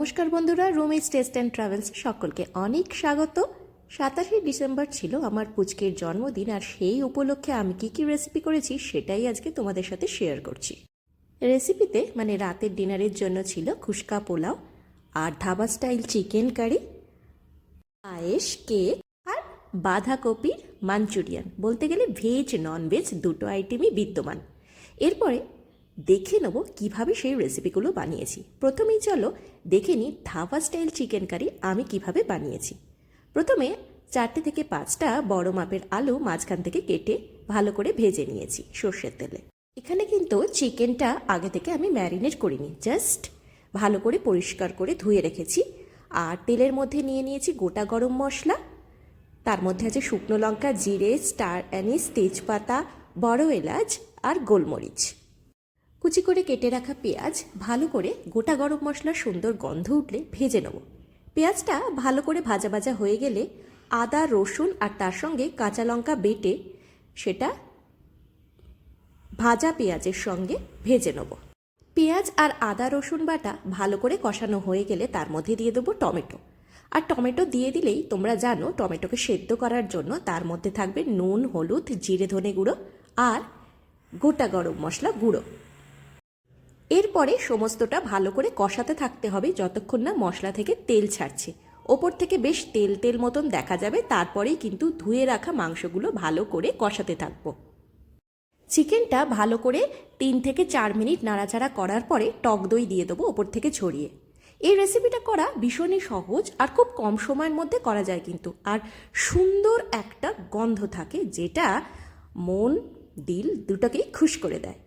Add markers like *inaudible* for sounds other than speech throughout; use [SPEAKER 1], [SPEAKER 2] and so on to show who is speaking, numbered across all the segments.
[SPEAKER 1] নমস্কার বন্ধুরা Rumi's test and travels সকলকে অনেক স্বাগত। সাতাশে ডিসেম্বর ছিল আমার পুচকের জন্মদিন আর সেই উপলক্ষে আমি কি কি রেসিপি করেছি সেটাই আজকে তোমাদের সাথে শেয়ার করছি। রেসিপিতে মানে রাতের ডিনারের জন্য ছিল খুশকা পোলাও আর dhaba style chicken curry payesh cake আর বাঁধাকপির মাঞ্চুরিয়ান বলতে গেলে ভেজ নন ভেজ দুটো আইটেমই বিদ্যমান। এরপরে দেখে নেব কীভাবে সেই রেসিপিগুলো বানিয়েছি। প্রথমেই চলো দেখে নিই ধাবা স্টাইল চিকেন কারি আমি কীভাবে বানিয়েছি। প্রথমে চারটে থেকে পাঁচটা বড় মাপের আলু মাঝখান থেকে কেটে ভালো করে ভেজে নিয়েছি সর্ষের তেলে। এখানে কিন্তু চিকেনটা আগে থেকে আমি ম্যারিনেট করিনি জাস্ট ভালো করে পরিষ্কার করে ধুয়ে রেখেছি। আর তেলের মধ্যে নিয়ে নিয়েছি গোটা গরম মশলা। তার মধ্যে আছে শুকনো লঙ্কা, জিরে, স্টার, অ্যানিস, তেজপাতা, বড় এলাচ আর গোলমরিচ। কুচি করে কেটে রাখা পেঁয়াজ ভালো করে গোটা গরম মশলার সুন্দর গন্ধ উঠলে ভেজে নেব। পেঁয়াজটা ভালো করে ভাজা ভাজা হয়ে গেলে আদা, রসুন আর তার সঙ্গে কাঁচা লঙ্কা বেটে সেটা ভাজা পেঁয়াজের সঙ্গে ভেজে নেব। পেঁয়াজ আর আদা, রসুন বাটা ভালো করে কষানো হয়ে গেলে তার মধ্যে দিয়ে দেবো টমেটো। আর টমেটো দিয়ে দিলেই তোমরা জানো টমেটোকে সেদ্ধ করার জন্য তার মধ্যে থাকবে নুন, হলুদ, জিরে, ধনে গুঁড়ো আর গোটা গরম মশলা গুঁড়ো। এরপরে সমস্তটা ভালো করে কষাতে থাকতে হবে যতক্ষণ না মশলা থেকে তেল ছাড়ছে। ওপর থেকে বেশ তেল তেল মতন দেখা যাবে, তারপরেই কিন্তু ধুয়ে রাখা মাংসগুলো ভালো করে কষাতে থাকব। চিকেনটা ভালো করে তিন থেকে চার মিনিট নাড়াচাড়া করার পরে টক দই দিয়ে দেবো ওপর থেকে ছড়িয়ে। এই রেসিপিটা করা ভীষণই সহজ আর খুব কম সময়ের মধ্যে করা যায় কিন্তু। আর সুন্দর একটা গন্ধ থাকে যেটা মন, দিল দুটোকেই খুশ করে দেয়।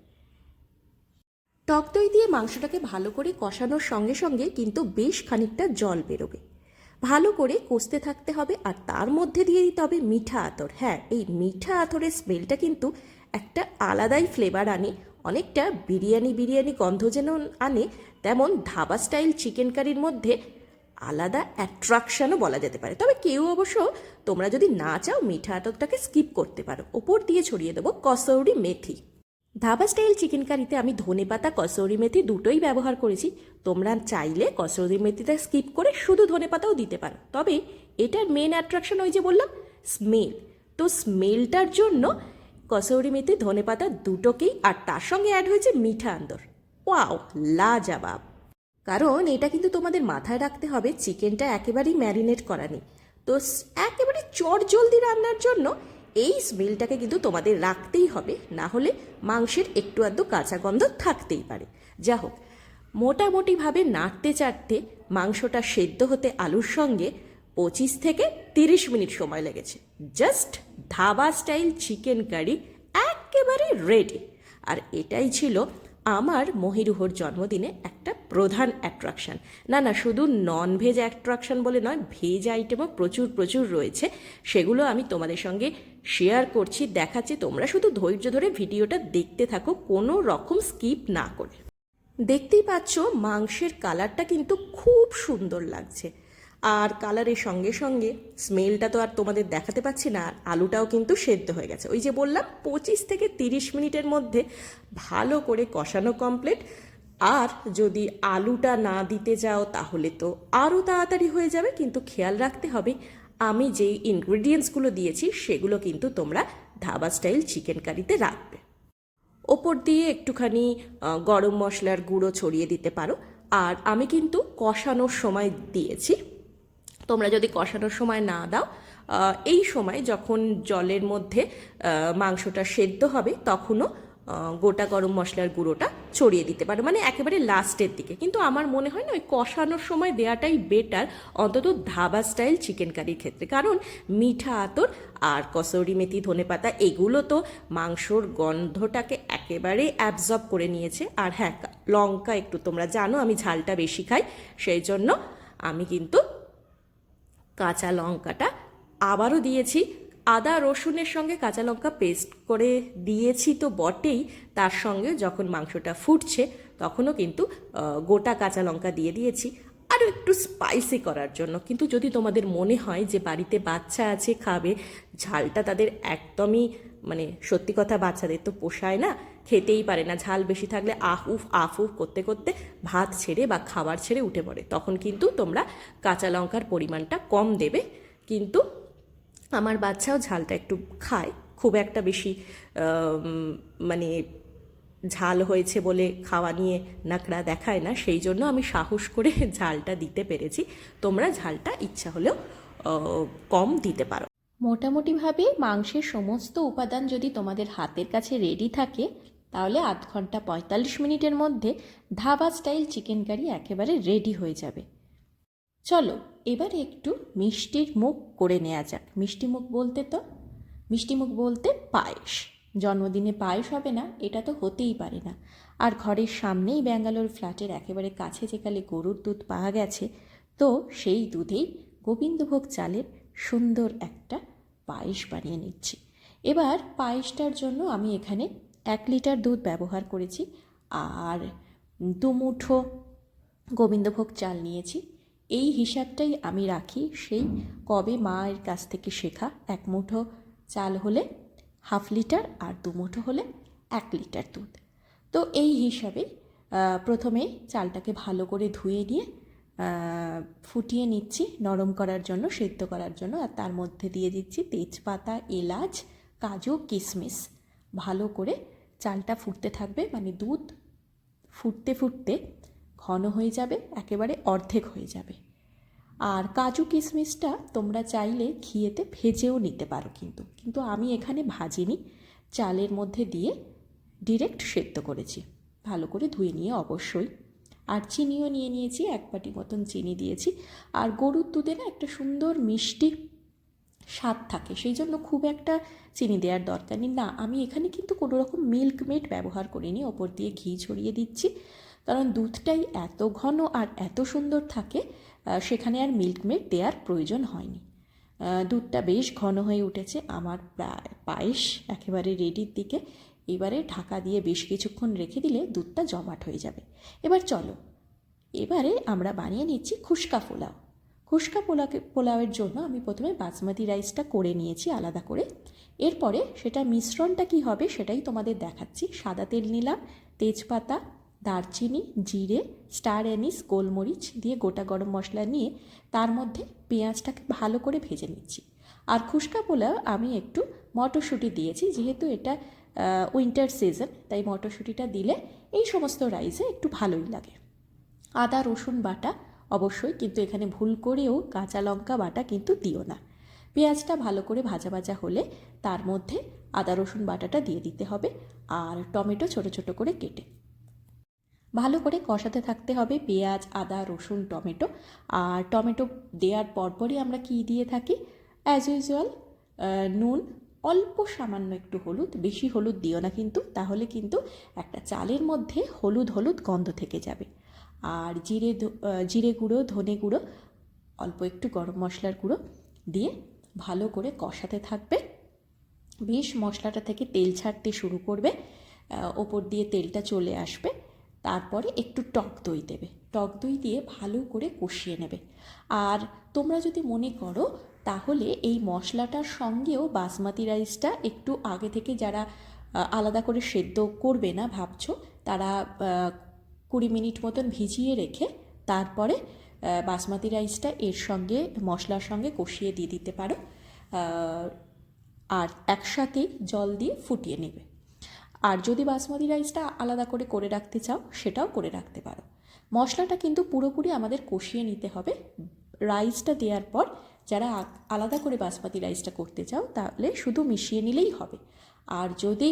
[SPEAKER 1] টক দই দিয়ে মাংসটাকে ভালো করে কষানোর সঙ্গে সঙ্গে কিন্তু বেশ খানিকটা জল বেরোবে। ভালো করে কষতে থাকতে হবে আর তার মধ্যে দিয়ে দিতে হবে মিঠা আতর। হ্যাঁ এই মিঠা আতরের স্মেলটা কিন্তু একটা আলাদাই ফ্লেভার আনে, অনেকটা বিরিয়ানি বিরিয়ানি গন্ধ যেন আনে, তেমন ধাবা স্টাইল চিকেন কারির মধ্যে আলাদা অ্যাট্রাকশনও বলা যেতে পারে। তবে কেউ অবশ্য তোমরা যদি না চাও মিঠা আতরটাকে স্কিপ করতে পারো। ওপর দিয়ে ছড়িয়ে দেবো কসৌরি মেথি। ধাবা স্টাইল চিকেন কারিতে আমি ধনে পাতা, কসৌরি মেথি দুটোই ব্যবহার করেছি। তোমরা চাইলে কসৌরি মেথিটা স্কিপ করে শুধু ধনে পাতাও দিতে পারো। তবে এটার মেন অ্যাট্রাকশন ওই যে বললাম স্মেল তো স্মেলটার জন্য কসৌরি মেথি, ধনে পাতা দুটোকেই আর তার সঙ্গে অ্যাড হয়েছে মিঠা আন্দর। ওয়াও, লাজাবাব। কারণ এটা কিন্তু তোমাদের মাথায় রাখতে হবে চিকেনটা একেবারেই ম্যারিনেট করা নেই। তো একেবারে চট জলদি রান্নার জন্য এই স্মেলটাকে কিন্তু তোমাদের রাখতেই হবে, না হলে মাংসের একটু আধটু কাঁচা গন্ধ থাকতেই পারে। যা হোক, মোটামুটিভাবে নাড়তে চাড়তে মাংসটা সেদ্ধ হতে আলুর সঙ্গে পঁচিশ থেকে তিরিশ মিনিট সময় লেগেছে। Just dhaba style chicken curry একেবারে রেডি আর এটাই ছিল আমার মহিরুহর জন্মদিনে একটা প্রধান অ্যাট্রাকশন না না, শুধু নন ভেজ অ্যাট্রাকশন বলে নয় ভেজ আইটেমও প্রচুর প্রচুর রয়েছে। সেগুলো আমি তোমাদের সঙ্গে শেয়ার করছি, দেখাচ্ছি, তোমরা শুধু ধৈর্য ধরে ভিডিওটা দেখতে থাকো, কোনো রকম স্কিপ না করে। দেখতেই পাচ্ছ, মাংসের কালারটা কিন্তু খুব সুন্দর লাগছে। আর কালারের সঙ্গে সঙ্গে স্মেলটা তো আর তোমাদের দেখাতে পাচ্ছি না, আর আলুটাও কিন্তু সেদ্ধ হয়ে গেছে। ওই যে বললাম, পঁচিশ থেকে তিরিশ মিনিটের মধ্যে ভালো করে কষানো কমপ্লিট আর যদি আলুটা না দিতে যাও, তাহলে তো আরও তাড়াতাড়ি হয়ে যাবে, কিন্তু খেয়াল রাখতে হবে আমি যেই ইনগ্রিডিয়েন্টসগুলো দিয়েছি, সেগুলো কিন্তু তোমরা ধাবা স্টাইল চিকেন কারিতে রাখবে। ওপর দিয়ে একটুখানি গরম মশলার গুঁড়ো ছড়িয়ে দিতে পারো। আর আমি কিন্তু কষানোর সময় দিয়েছি। তোমরা যদি কষানোর সময় না দাও এই সময় যখন জলের মধ্যে মাংসটা সেদ্ধ হবে, তখনও গোটা গরম মশলার গুঁড়োটা ছড়িয়ে দিতে পারো। মানে একেবারে লাস্টের দিকে। কিন্তু আমার মনে হয় না, ওই কষানোর সময় দেওয়াটাই বেটার অন্তত ধাবা স্টাইল চিকেন কারির ক্ষেত্রে। কারণ মিঠা আতর আর কসৌরি মেথি ধনেপাতা এগুলো তো মাংসর গন্ধটাকে একেবারে অ্যাবজর্ব করে নিয়েছে। আর হ্যাঁ লঙ্কা একটু তোমরা জানো, আমি ঝালটা বেশি খাই। সেই জন্য আমি কিন্তু কাঁচা লঙ্কাটা আবারও দিয়েছি। আদা, রসুনের সঙ্গে কাঁচা লঙ্কা পেস্ট করে দিয়েছি তো বটেই। তার সঙ্গে যখন মাংসটা ফুটছে, তখনও কিন্তু গোটা কাঁচা লঙ্কা দিয়ে দিয়েছি। আরও একটু স্পাইসি করার জন্য। কিন্তু যদি তোমাদের মনে হয় যে বাড়িতে বাচ্চা আছে, খাবে, ঝালটা তাদের একদমই
[SPEAKER 2] মানে সত্যি কথা বাচ্চাদের তো পোষায় না, খেতেই পারে না। ঝাল বেশি থাকলে আহ, উফ, আফ, উফ করতে করতে ভাত ছেড়ে বা খাবার ছেড়ে উঠে পড়ে। তখন কিন্তু তোমরা কাঁচা লঙ্কার পরিমাণটা কম দেবে। কিন্তু আমার বাচ্চাও ঝালটা একটু খায়। খুব একটা বেশি মানে ঝাল হয়েছে বলে খাওয়া নিয়ে নাকড়া দেখায় না, সেই জন্য আমি সাহস করে *laughs* ঝালটা দিতে পেরেছি। তোমরা ঝালটা ইচ্ছা হলেও কম দিতে পারো।
[SPEAKER 1] মোটামুটিভাবে মাংসের সমস্ত উপাদান যদি তোমাদের হাতের কাছে রেডি থাকে, তাহলে আধ ঘণ্টা পঁয়তাল্লিশ মিনিটের মধ্যে ধাবা স্টাইল চিকেন কারি একেবারে রেডি হয়ে যাবে। চলো এবারে একটু মিষ্টির মুখ করে নেওয়া যাক। মিষ্টি মুখ বলতে তো? মিষ্টি মুখ বলতে পায়েস। জন্মদিনে পায়েস হবে না, এটা তো হতেই পারে না। আর ঘরের সামনেই ব্যাঙ্গালোর ফ্ল্যাটের একেবারে কাছে যেকালে গরুর দুধ পাওয়া গেছে, তো সেই দুধেই গোবিন্দভোগ চালের সুন্দর একটা পায়েস বানিয়ে নিচ্ছি। এবার পায়েসটার জন্য আমি এখানে এক লিটার দুধ ব্যবহার করেছি, আর দু মুঠো গোবিন্দভোগ চাল নিয়েছি। এই হিসাবটাই আমি রাখি, সেই কবে মায়ের কাছ থেকে শেখা এক মুঠো চাল হলে হাফ লিটার আর দু মুঠো হলে এক লিটার দুধ। তো এই হিসাবে প্রথমে চালটাকে ভালো করে ধুয়ে নিয়ে ফুটিয়ে নিচ্ছি নরম করার জন্য, সেদ্ধ করার জন্য, আর তার মধ্যে দিয়ে দিচ্ছি তেজপাতা, এলাচ, কাজু কিশমিশ ভালো করে চালটা ফুটতে থাকবে মানে দুধ ফুটতে ফুটতে ঘন হয়ে যাবে, একেবারে অর্ধেক হয়ে যাবে। আর কাজু কিশমিশটা তোমরা চাইলে ঘিয়েতে ভেজেও নিতে পারো কিন্তু। কিন্তু আমি এখানে ভাজিনি, চালের মধ্যে দিয়ে ডিরেক্ট সেদ্ধ করেছি। ভালো করে ধুয়ে নিয়ে অবশ্যই। আর চিনিও নিয়ে নিয়েছি, এক বাটি মতন চিনি দিয়েছি। আর গরুর দুধে না একটা সুন্দর মিষ্টি স্বাদ থাকে, সেই জন্য খুব একটা চিনি দেওয়ার দরকার নেই। না, আমি এখানে কিন্তু কোনো রকম মিল্ক মেড ব্যবহার করিনি, ওপর দিয়ে ঘি ছড়িয়ে দিচ্ছি। কারণ দুধটাই এত ঘন আর এত সুন্দর থাকে সেখানে আর মিল্ক মেড দেওয়ার প্রয়োজন হয়নি। দুধটা বেশ ঘন হয়ে উঠেছে, আমার প্রায় পায়েস একেবারে রেডির দিকে। এবারে ঢাকা দিয়ে বেশ কিছুক্ষণ রেখে দিলে দুধটা জমাট হয়ে যাবে। এবার চলো, এবারে আমরা বানিয়ে নিচ্ছি খুশকা পোলাও। খুশকা পোলাকে, পোলাওয়ের জন্য আমি প্রথমে বাসমতি রাইসটা করে নিয়েছি আলাদা করে। এরপরে সেটা মিশ্রণটা কি হবে সেটাই তোমাদের দেখাচ্ছি। সাদা তেল নিলাম, তেজপাতা দারচিনি, জিরে, স্টার অ্যানিস, গোলমরিচ দিয়ে গোটা গরম মশলা নিয়ে তার মধ্যে পেঁয়াজটাকে ভালো করে ভেজে নিচ্ছি। আর খুশকা পোলাও আমি একটু মটরশুঁটি দিয়েছি, যেহেতু এটা উইন্টার সিজন তাই মটরশুঁটিটা দিলে এই সমস্ত রাইসে একটু ভালোই লাগে। আদা, রসুন বাটা অবশ্যই, কিন্তু এখানে ভুল করেও কাঁচা লঙ্কা বাটা কিন্তু দিও না। পেঁয়াজটা ভালো করে ভাজা ভাজা হলে তার মধ্যে আদা, রসুন বাটাটা দিয়ে দিতে হবে, আর টমেটো ছোট ছোট করে কেটে। ভালো করে কষাতে থাকতে হবে পেঁয়াজ, আদা, রসুন, টমেটো। আর টমেটো দেওয়ার পরপরই আমরা কি দিয়ে থাকি? অ্যাজ ইউজুয়াল নুন, অল্প সামান্য একটু হলুদ, বেশি হলুদ দিও না কিন্তু, তাহলে কিন্তু একটা চালের মধ্যে হলুদ হলুদ গন্ধ থেকে যাবে। আর জিরে জিরে গুঁড়ো, ধনে গুঁড়ো, অল্প একটু গরম মশলার গুঁড়ো দিয়ে ভালো করে কষাতে থাকবে। বেশ মশলাটা থেকে তেল ছাড়তে শুরু করবে। ওপর দিয়ে তেলটা চলে আসবে। তারপরে একটু টক দই দেবে। টক দই দিয়ে ভালো করে কষিয়ে নেবে। আর তোমরা যদি মনে করো, তাহলে এই মশলাটার সঙ্গেও বাসমতি রাইসটা একটু আগে থেকে যারা আলাদা করে সেদ্ধ করবে না ভাবছ, তারা কুড়ি মিনিট মতন ভিজিয়ে রেখে তারপরে বাসমতি রাইসটা এর সঙ্গে, মশলার সঙ্গে কষিয়ে দিয়ে দিতে পারো। আর একসাথেই জল দিয়ে ফুটিয়ে নেবে। আর যদি বাসমতি রাইসটা আলাদা করে করে রাখতে চাও, সেটাও করে রাখতে পারো। মশলাটা কিন্তু পুরোপুরি আমাদের কষিয়ে নিতে হবে। রাইসটা দেওয়ার পর যারা আলাদা করে বাসমতি রাইসটা করতে চাও, তাহলে শুধু মিশিয়ে নিলেই হবে। আর যদি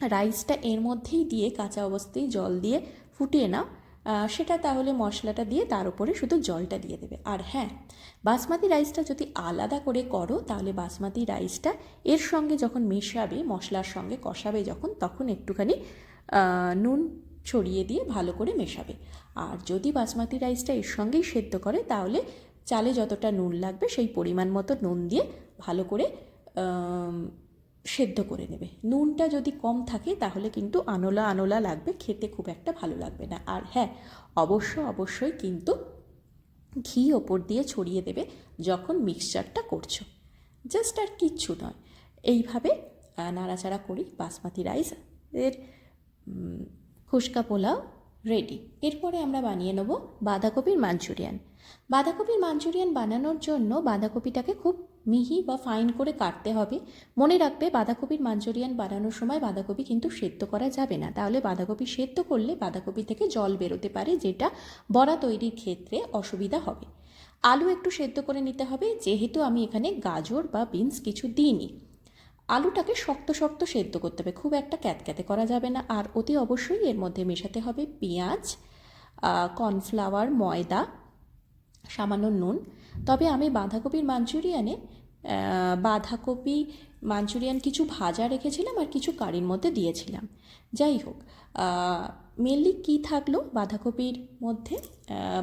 [SPEAKER 1] রাইসটা এর মধ্যেই দিয়ে কাঁচা অবস্থায় জল দিয়ে ফুটিয়ে নাও সেটা তাহলে মশলাটা দিয়ে তার উপরে শুধু জলটা দিয়ে দেবে। আর হ্যাঁ বাসমতি রাইসটা যদি আলাদা করে করো, তাহলে বাসমতি রাইসটা এর সঙ্গে যখন মেশাবে, মশলার সঙ্গে কষাবে যখন, তখন একটুখানি নুন ছড়িয়ে দিয়ে ভালো করে মেশাবে। আর যদি বাসমতি রাইসটা এর সঙ্গেই সেদ্ধ করে, তাহলে চালে যতটা নুন লাগবে, সেই পরিমাণ মতো নুন দিয়ে ভালো করে সেদ্ধ করে নেবে। নুনটা যদি কম থাকে, তাহলে কিন্তু আনোলা আনোলা লাগবে, খেতে খুব একটা ভালো লাগবে না। আর হ্যাঁ অবশ্য অবশ্যই কিন্তু ঘি ওপর দিয়ে ছড়িয়ে দেবে যখন মিক্সচারটা করছ। জাস্ট আর কিচ্ছু নয়। এইভাবে নাড়াচাড়া করি। বাসমতি রাইস এর ফুচকা পোলাও রেডি এরপরে আমরা বানিয়ে নেব বাঁধাকপির মাঞ্চুরিয়ান বাঁধাকপির মাঞ্চুরিয়ান বানানোর জন্য বাঁধাকপিটাকে খুব মিহি বা ফাইন করে কাটতে হবে। মনে রাখবে বাঁধাকপির মাঞ্চুরিয়ান বানানোর সময় বাঁধাকপি কিন্তু সেদ্ধ করা যাবে না। তাহলে বাঁধাকপি সেদ্ধ করলে বাঁধাকপি থেকে জল বেরোতে পারে, যেটা বড়া তৈরির ক্ষেত্রে অসুবিধা হবে। আলু একটু সেদ্ধ করে নিতে হবে। যেহেতু আমি এখানে গাজর বা বিনস কিছু দিইনি। আলুটাকে শক্ত শক্ত সেদ্ধ করতে হবে। খুব একটা ক্যাতক্যাতে করা যাবে না। আর অতি অবশ্যই এর মধ্যে মেশাতে হবে পেঁয়াজ কর্নফ্লাওয়ার, ময়দা, সামান্য নুন। তবে আমি বাঁধাকপির মাঞ্চুরিয়ানে বাঁধাকপি মাঞ্চুরিয়ান কিছু ভাজা রেখেছিলাম আর কিছু কারির মধ্যে দিয়েছিলাম। যাই হোক মেনলি কী থাকল? বাঁধাকপির মধ্যে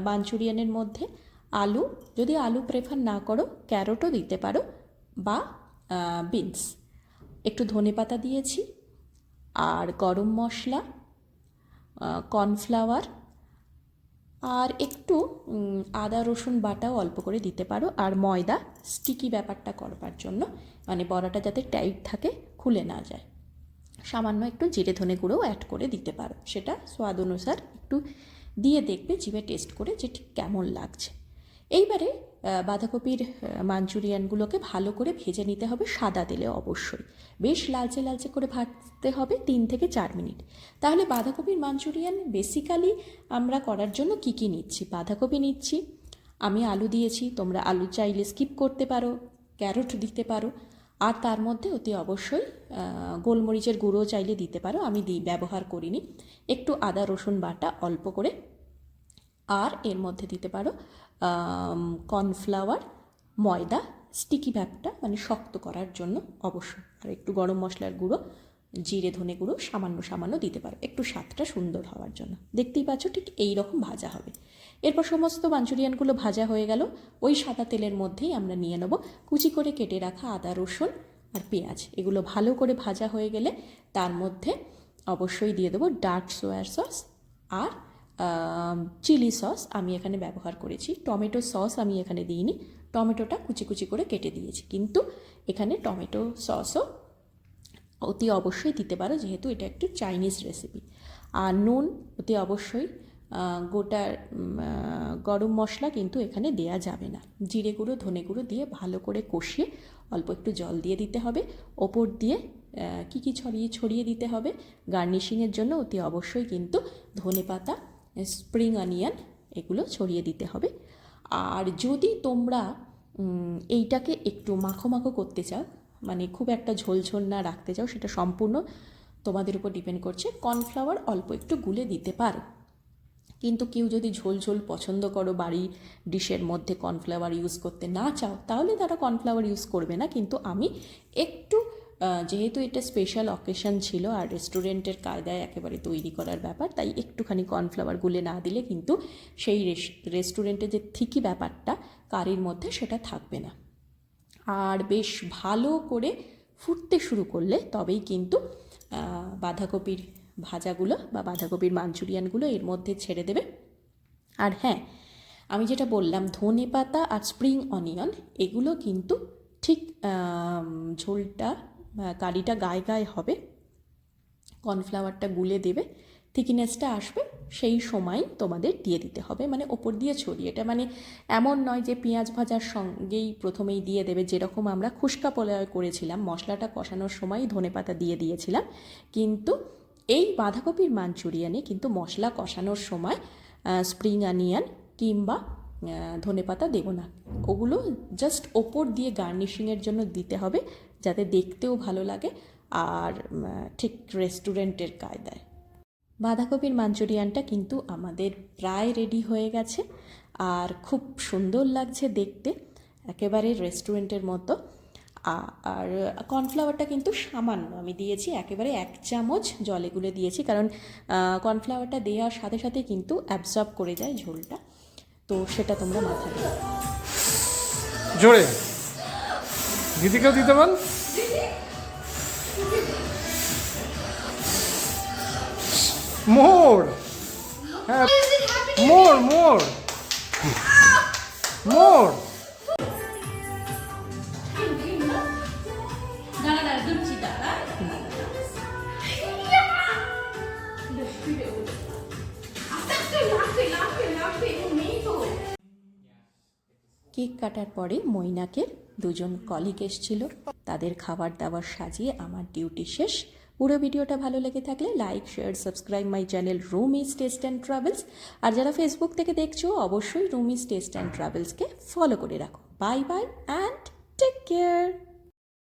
[SPEAKER 1] মাঞ্চুরিয়ানের মধ্যে আলু। যদি আলু প্রেফার না করো, ক্যারোটও দিতে পারো বা বিনস একটু ধনেপাতা দিয়েছি আর গরম মশলা কর্নফ্লাওয়ার আর একটু আদা, রসুন বাটাও অল্প করে দিতে পারো। আর ময়দা স্টিকি ব্যাপারটা করবার জন্য। মানে বড়াটা যাতে টাইট থাকে, খুলে না যায়। সামান্য একটু জিরে ধনে গুঁড়োও অ্যাড করে দিতে পারো। সেটা স্বাদ অনুসার একটু দিয়ে দেখবে, জিভে টেস্ট করে যে ঠিক কেমন লাগছে। এইবারে বাঁধাকপির মাঞ্চুরিয়ানগুলোকে ভালো করে ভেজে নিতে হবে সাদা তেলে অবশ্যই। বেশ লালচে লালচে করে ভাজতে হবে তিন থেকে চার মিনিট। তাহলে বাঁধাকপির, মাঞ্চুরিয়ান বেসিক্যালি আমরা করার জন্য কি কি নিচ্ছি? বাঁধাকপি নিচ্ছি, আমি আলু দিয়েছি, তোমরা আলু চাইলে স্কিপ করতে পারো, ক্যারট দিতে পারো, আর তার মধ্যে অতি অবশ্যই গোলমরিচের গুঁড়ো চাইলে দিতে পারো, আমি দিই ব্যবহার করিনি। একটু আদা, রসুন বাটা অল্প করে আর এর মধ্যে দিতে পারো কর্নফ্লাওয়ার, ময়দা স্টিকি ভাবটা মানে শক্ত করার জন্য অবশ্যই। আর একটু গরম মশলার গুঁড়ো, জিরে ধনে গুঁড়ো, সামান্য সামান্য দিতে পারো। একটু স্বাদটা সুন্দর হওয়ার জন্য। দেখতেই পাচ্ছ ঠিক এই রকম ভাজা হবে। এরপর সমস্ত মাঞ্চুরিয়ানগুলো ভাজা হয়ে গেল। ওই সাদা তেলের মধ্যেই আমরা নিয়ে নেব কুচি করে কেটে রাখা আদা, রসুন আর পেঁয়াজ। এগুলো ভালো করে ভাজা হয়ে গেলে তার মধ্যে অবশ্যই দিয়ে দেবো ডার্ক সোয়ার সস আর চিলি সস আমি এখানে ব্যবহার করেছি। টমেটো সস আমি এখানে দিইনি। টমেটোটা কুচি কুচি করে কেটে দিয়েছি। কিন্তু এখানে টমেটো সসও অতি অবশ্যই দিতে পারো, যেহেতু এটা একটু চাইনিজ রেসিপি আর নুন অতি অবশ্যই গোটা গরম মশলা কিন্তু এখানে দেয়া যাবে না। জিরে গুঁড়ো, ধনে গুঁড়ো দিয়ে ভালো করে কষিয়ে অল্প একটু জল দিয়ে দিতে হবে। ওপর দিয়ে কী কী ছড়িয়ে ছড়িয়ে দিতে হবে? গার্নিশিংয়ের জন্য অতি অবশ্যই কিন্তু ধনে পাতা স্প্রিং অনিয়ন এগুলো ছড়িয়ে দিতে হবে। আর যদি তোমরা এইটাকে একটু মাখো মাখো করতে চাও মানে খুব একটা ঝোলঝোল না রাখতে চাও, সেটা সম্পূর্ণ তোমাদের উপর ডিপেন্ড করছে কর্নফ্লাওয়ার অল্প একটু গুলে দিতে পারো। কিন্তু কেউ যদি ঝোল ঝোল পছন্দ করো বাড়ি ডিশের মধ্যে কর্নফ্লাওয়ার ইউজ করতে না চাও, তাহলে তারা কর্নফ্লাওয়ার ইউজ করবে না। কিন্তু আমি একটু যেহেতু এটা স্পেশাল অকেশন ছিল আর রেস্টুরেন্টের কায়দায় একেবারে তৈরি করার ব্যাপার, তাই একটুখানি কর্নফ্লাওয়ার গুলে না দিলে কিন্তু সেই রেস্টুরেন্টের যে থিকি ব্যাপারটা, কারির মধ্যে সেটা থাকবে না। আর বেশ ভালো করে ফুটতে শুরু করলে তবেই কিন্তু বাঁধাকপির ভাজাগুলো বা বাঁধাকপির মাঞ্চুরিয়ানগুলো এর মধ্যে ছেড়ে দেবে। আর হ্যাঁ আমি যেটা বললাম, ধনে পাতা আর স্প্রিং অনিয়ন এগুলো কিন্তু ঠিক ঝোলটা কারিটা গায়ে গায়ে হবে। কর্নফ্লাওয়ারটা গুলে দেবে। থিকনেসটা আসবে, সেই সময় তোমাদের দিয়ে দিতে হবে। মানে ওপর দিয়ে ছড়িয়ে। এটা মানে এমন নয় যে পেঁয়াজ ভাজার সঙ্গেই প্রথমেই দিয়ে দেবে, যেরকম আমরা খুশকা পোলাও করেছিলাম। মশলাটা কষানোর সময় ধনেপাতা দিয়ে দিয়েছিলাম। কিন্তু এই বাঁধাকপির মাঞ্চুরিয়ানে কিন্তু মশলা কষানোর সময় স্প্রিং অনিয়ন কিংবা ধনেপাতা দেবো না। ওগুলো জাস্ট ওপর দিয়ে গার্নিশিংয়ের জন্য দিতে হবে। যাতে দেখতেও ভালো লাগে আর ঠিক রেস্টুরেন্টের কায়দায়। বাঁধাকপির মাঞ্চুরিয়ানটা কিন্তু আমাদের প্রায় রেডি হয়ে গেছে আর খুব সুন্দর লাগছে দেখতে, একেবারে রেস্টুরেন্টের মতো। আর কর্নফ্লাওয়ারটা কিন্তু সামান্য, আমি দিয়েছি একেবারে এক চামচ, জলে গুলে দিয়েছি কারণ কর্নফ্লাওয়ারটা দেওয়ার সাথে সাথে কিন্তু অ্যাবজর্ব করে যায় ঝোলটা। তো সেটা তোমরা মাথায়
[SPEAKER 3] জোরে। দিদিকেও দিতে বল। মোর মোর মোর মোর
[SPEAKER 1] কেক কাটার পরে মৈনাকের দুজন কলিগ এসছিল। তাদের খাবার দাবার সাজিয়ে আমার ডিউটি শেষ। পুরো ভিডিওটা ভালো লেগে থাকলে like share subscribe my channel Rum Rumi's taste and travels আর যারা ফেসবুক থেকে দেখছ, অবশ্যই রুম রুমিস টেস্ট অ্যান্ড ট্রাভেলসকে ফলো করে রাখো। Bye bye and take care